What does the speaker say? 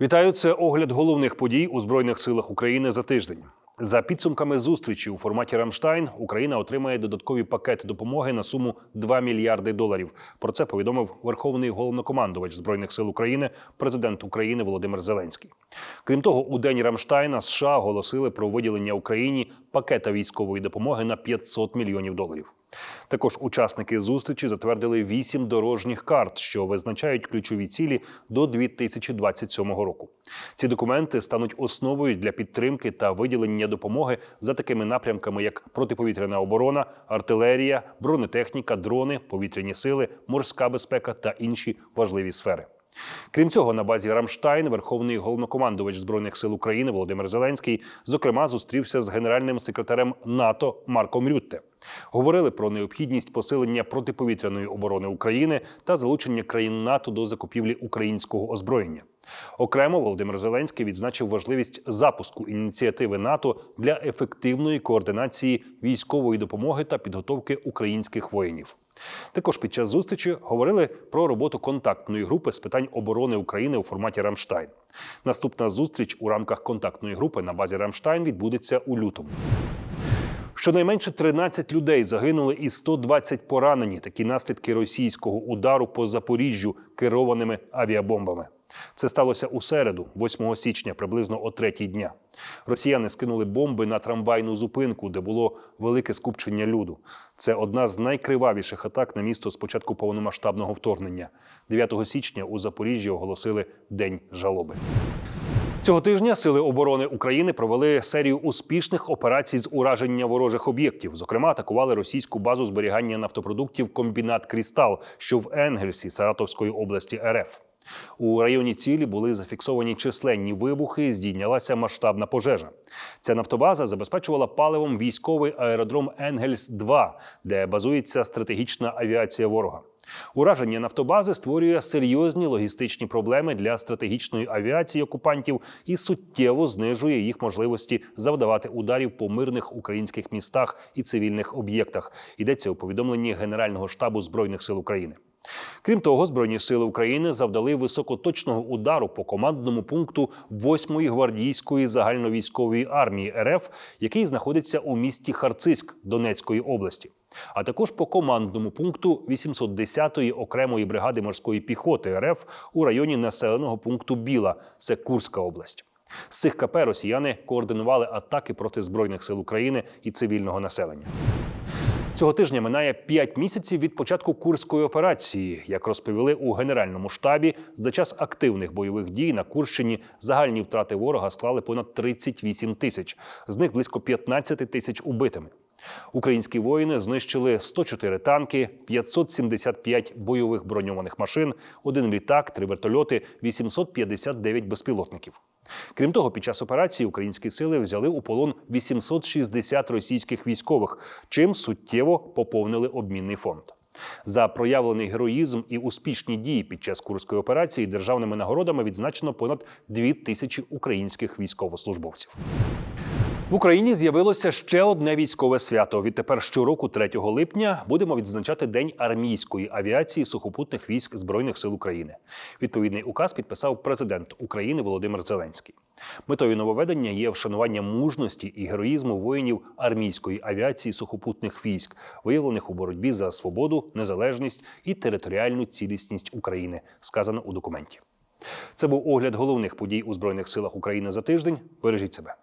Вітаю, це огляд головних подій у збройних силах України за тиждень. За підсумками зустрічі у форматі Рамштайн Україна отримає додаткові пакети допомоги на суму 2 мільярди доларів. Про це повідомив Верховний головнокомандувач збройних сил України, президент України Володимир Зеленський. Крім того, у день Рамштайна США оголосили про виділення Україні пакета військової допомоги на 500 мільйонів доларів. Також учасники зустрічі затвердили вісім дорожніх карт, що визначають ключові цілі до 2027 року. Ці документи стануть основою для підтримки та виділення допомоги за такими напрямками, як протиповітряна оборона, артилерія, бронетехніка, дрони, повітряні сили, морська безпека та інші важливі сфери. Крім цього, на базі Рамштайн Верховний головнокомандувач збройних сил України Володимир Зеленський зокрема зустрівся з генеральним секретарем НАТО Марком Рютте. Говорили про необхідність посилення протиповітряної оборони України та залучення країн НАТО до закупівлі українського озброєння. Окремо Володимир Зеленський відзначив важливість запуску ініціативи НАТО для ефективної координації військової допомоги та підготовки українських воїнів. Також під час зустрічі говорили про роботу контактної групи з питань оборони України у форматі Рамштайн. Наступна зустріч у рамках контактної групи на базі Рамштайн відбудеться у лютому. Щонайменше 13 людей загинули і 120 поранені. Такі наслідки російського удару по Запоріжжю керованими авіабомбами. Це сталося у середу, 8 січня, приблизно о третій дня. Росіяни скинули бомби на трамвайну зупинку, де було велике скупчення люду. Це одна з найкривавіших атак на місто з початку повномасштабного вторгнення. 9 січня у Запоріжжі оголосили День жалоби. Цього тижня сили оборони України провели серію успішних операцій з ураження ворожих об'єктів. Зокрема, атакували російську базу зберігання нафтопродуктів комбінат Крістал, що в Енгельсі Саратовської області РФ. У районі цілі були зафіксовані численні вибухи, здійнялася масштабна пожежа. Ця нафтобаза забезпечувала паливом військовий аеродром Енгельс 2 де базується стратегічна авіація ворога. Ураження нафтобази створює серйозні логістичні проблеми для стратегічної авіації окупантів і суттєво знижує їх можливості завдавати ударів по мирних українських містах і цивільних об'єктах. Йдеться у повідомленні Генерального штабу збройних сил України. Крім того, збройні сили України завдали високоточного удару по командному пункту 8-ї гвардійської загальновійськової армії РФ, який знаходиться у місті Харциськ Донецької області, а також по командному пункту 810-ї окремої бригади морської піхоти РФ у районі населеного пункту Біла, це Курська область. З цих КП росіяни координували атаки проти збройних сил України і цивільного населення. Цього тижня минає 5 місяців від початку курської операції. Як розповіли у генеральному штабі, за час активних бойових дій на Курщині загальні втрати ворога склали понад 38 тисяч, з них близько 15 тисяч убитими. Українські воїни знищили 104 танки, 575 бойових броньованих машин, один літак, три вертольоти, 859 безпілотників. Крім того, під час операції українські сили взяли у полон 860 російських військових, чим суттєво поповнили обмінний фонд. За проявлений героїзм і успішні дії під час курської операції державними нагородами відзначено понад 2 тисячі українських військовослужбовців. В Україні з'явилося ще одне військове свято. Відтепер щороку, 3 липня, будемо відзначати День армійської авіації сухопутних військ збройних сил України. Відповідний указ підписав президент України Володимир Зеленський. Метою нововведення є вшанування мужності і героїзму воїнів армійської авіації сухопутних військ, виявлених у боротьбі за свободу, незалежність і територіальну цілісність України, сказано у документі. Це був огляд головних подій у збройних силах України за тиждень. Бережіть себе.